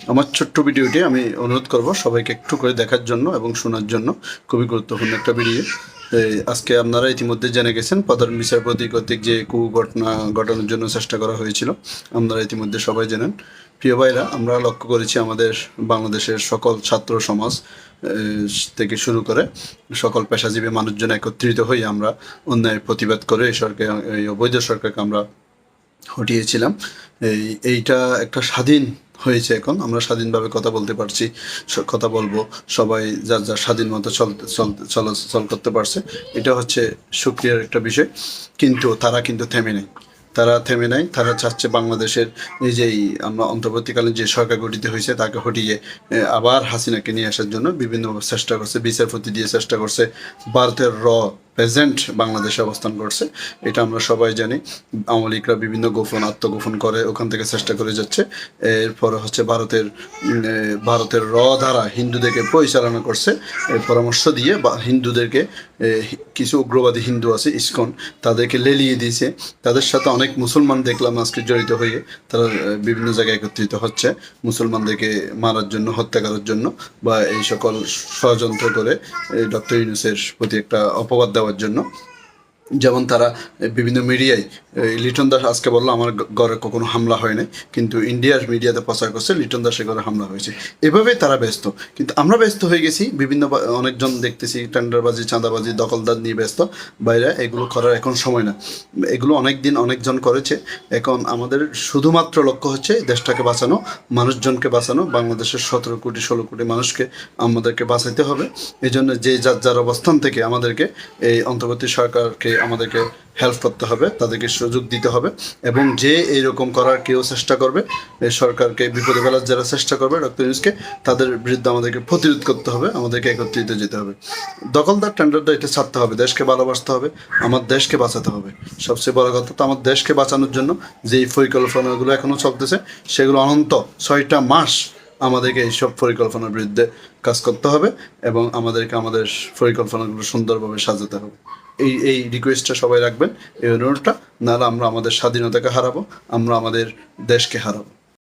আমার ছোট্ট ভিডিওটি আমি অনুরোধ করব সবাইকে একটু করে দেখার জন্য এবং শোনার জন্য। খুবই গুরুত্বপূর্ণ একটা ভিডিও। আজকে আপনারা ইতিমধ্যে জেনে গেছেন প্রধান বিচারপতি কর্তৃক যে কু ঘটনা ঘটানোর জন্য চেষ্টা করা হয়েছিল। আপনারা ইতিমধ্যে সবাই জানেন। প্রিয় ভাইরা, আমরা লক্ষ্য করেছি আমাদের বাংলাদেশের সকল ছাত্র সমাজ থেকে শুরু করে সকল পেশাজীবী মানুষজন একত্রিত হয়ে আমরা অন্যায় প্রতিবাদ করে এই সরকার, এই অবৈধ সরকারকে আমরা হটিয়েছিলাম। এই, এইটা একটা স্বাধীন হয়েছে এখন। আমরা স্বাধীনভাবে কথা বলতে পারছি কথা বলব। সবাই যার যার স্বাধীন মতো চলতে চলাচল করতে পারছে। এটা হচ্ছে সুক্রিয়ার একটা বিষয়। কিন্তু তারা কিন্তু থেমে নেই। তারা থেমে নাই। তারা চাচ্ছে বাংলাদেশের এই আমরা অন্তর্বর্তীকালীন যে সরকার গঠিত হয়েছে, তাকে হটিয়ে আবার হাসিনাকে নিয়ে আসার জন্য বিভিন্ন চেষ্টা করছে, বিচারপতি দিয়ে চেষ্টা করছে। ভারতের র প্রেজেন্ট বাংলাদেশে অবস্থান করছে, এটা আমরা সবাই জানি। আওয়ামী বিভিন্ন গোপন আত্মগোপন করে, ওখান থেকে চেষ্টা করে যাচ্ছে। এরপরে হচ্ছে ভারতের ভারতের র দ্বারা হিন্দুদেরকে পরিচালনা করছে। পরামর্শ দিয়ে বা, হিন্দুদেরকে কিছু উগ্রবাদী হিন্দু আছে, ইসকন, তাদেরকে লেলিয়ে দিয়েছে। তাদের সাথে অনেক মুসলমান দেখলাম আজকে জড়িত হয়ে। তারা বিভিন্ন জায়গায় একত্রিত হচ্ছে মুসলমানদেরকে মারার জন্য, হত্যা করার জন্য বা এই সকল ষড়যন্ত্র করে ডক্টর ইউনুসের প্রতি একটা অপবাদ দেওয়ার জন্য। যেমন তারা বিভিন্ন মিডিয়ায় লিটন দাস আজকে বলল, আমার ঘরে কখনো হামলা হয় নাই। কিন্তু ইন্ডিয়ার মিডিয়াতে প্রচার করছে, লিটন দাসের ঘরে হামলা হয়েছে। এভাবেই তারা ব্যস্ত। কিন্তু আমরা ব্যস্ত হয়ে গেছি, বিভিন্ন অনেকজন দেখতেছি, টেন্ডারবাজি, চাঁদাবাজি, দখলদার নিয়ে ব্যস্ত। বাইরে এগুলো করার এখন সময় না। এগুলো অনেক দিন অনেকজন করেছে। এখন আমাদের শুধুমাত্র লক্ষ্য হচ্ছে দেশটাকে বাঁচানো, মানুষজনকে বাঁচানো, বাংলাদেশের সতেরো কোটি, ষোলো কোটি মানুষকে আমাদেরকে বাঁচাইতে হবে। এই জন্য যে যার যার অবস্থান থেকে আমাদেরকে এই অন্তর্বর্তী সরকারকে আমাদেরকে হেল্প করতে হবে, তাদেরকে সুযোগ দিতে হবে এবং যে এইরকম করার কেউ চেষ্টা করবে সরকারকে বিপদে ফেলার যারা চেষ্টা করবে ডক্টর ইউনুসকে তাদের বিরুদ্ধে আমাদেরকে প্রতিরোধ করতে হবে, আমাদেরকে একত্রিত যেতে হবে। দখলদার টেন্ডারটা এটা ছাড়তে হবে, দেশকে ভালোবাসতে হবে, আমার দেশকে বাঁচাতে হবে। সবচেয়ে বড় কথা তো আমার দেশকে বাঁচানোর জন্য যেই পরিকল্পনাগুলো এখনও চলতেছে, সেগুলো অনন্ত ছয়টা মাস আমাদেরকে এইসব পরিকল্পনার বিরুদ্ধে কাজ করতে হবে এবং আমাদেরকে আমাদের পরিকল্পনাগুলো সুন্দরভাবে সাজাতে হবে। এই এই রিকোয়েস্টটা সবাই রাখবেন, এই অনুরোধটা। নাহলে আমরা আমাদের স্বাধীনতাকে হারাবো, আমরা আমাদের দেশকে হারাবো।